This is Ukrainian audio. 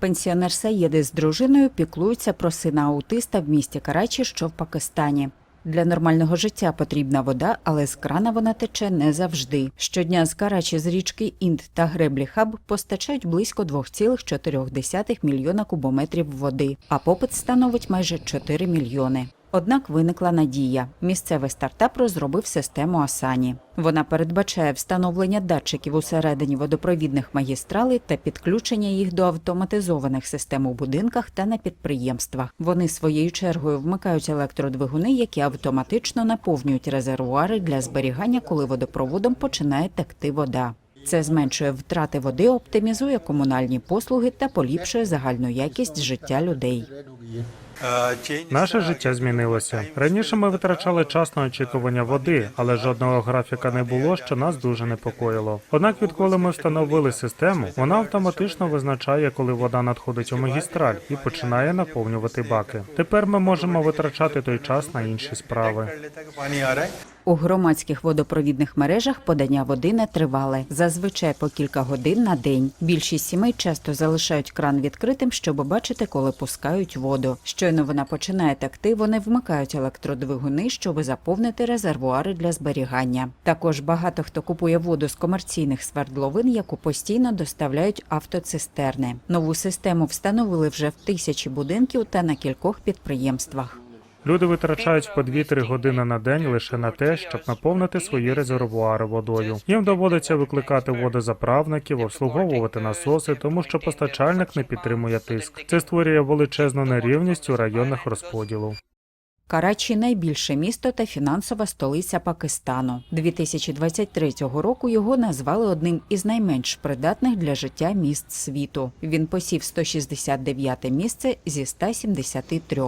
Пенсіонер Саєди з дружиною піклуються про сина аутиста в місті Карачі, що в Пакистані. Для нормального життя потрібна вода, але з крана вона тече не завжди. Щодня з Карачі з річки Інд та греблі Хаб постачають близько 2,4 мільйона кубометрів води, а попит становить майже 4 мільйони. Однак виникла надія. Місцевий стартап розробив систему Асані. Вона передбачає встановлення датчиків усередині водопровідних магістралей та підключення їх до автоматизованих систем у будинках та на підприємствах. Вони своєю чергою вмикають електродвигуни, які автоматично наповнюють резервуари для зберігання, коли водопроводом починає текти вода. Це зменшує втрати води, оптимізує комунальні послуги та поліпшує загальну якість життя людей. Наше життя змінилося. Раніше ми витрачали час на очікування води, але жодного графіка не було, що нас дуже непокоїло. Однак, відколи ми встановили систему, вона автоматично визначає, коли вода надходить у магістраль і починає наповнювати баки. Тепер ми можемо витрачати той час на інші справи. У громадських водопровідних мережах подання води не тривале, зазвичай по кілька годин на день. Більшість сімей часто залишають кран відкритим, щоб бачити, коли пускають воду. Щойно вона починає текти, вони вмикають електродвигуни, щоб заповнити резервуари для зберігання. Також багато хто купує воду з комерційних свердловин, яку постійно доставляють автоцистерни. Нову систему встановили вже в тисячі будинків та на кількох підприємствах. Люди витрачають по 2-3 години на день лише на те, щоб наповнити свої резервуари водою. Їм доводиться викликати водозаправників, обслуговувати насоси, тому що постачальник не підтримує тиск. Це створює величезну нерівність у районах розподілу. Карачі найбільше місто та фінансова столиця Пакистану. 2023 року його назвали одним із найменш придатних для життя міст світу. Він посів 169 місце зі 173.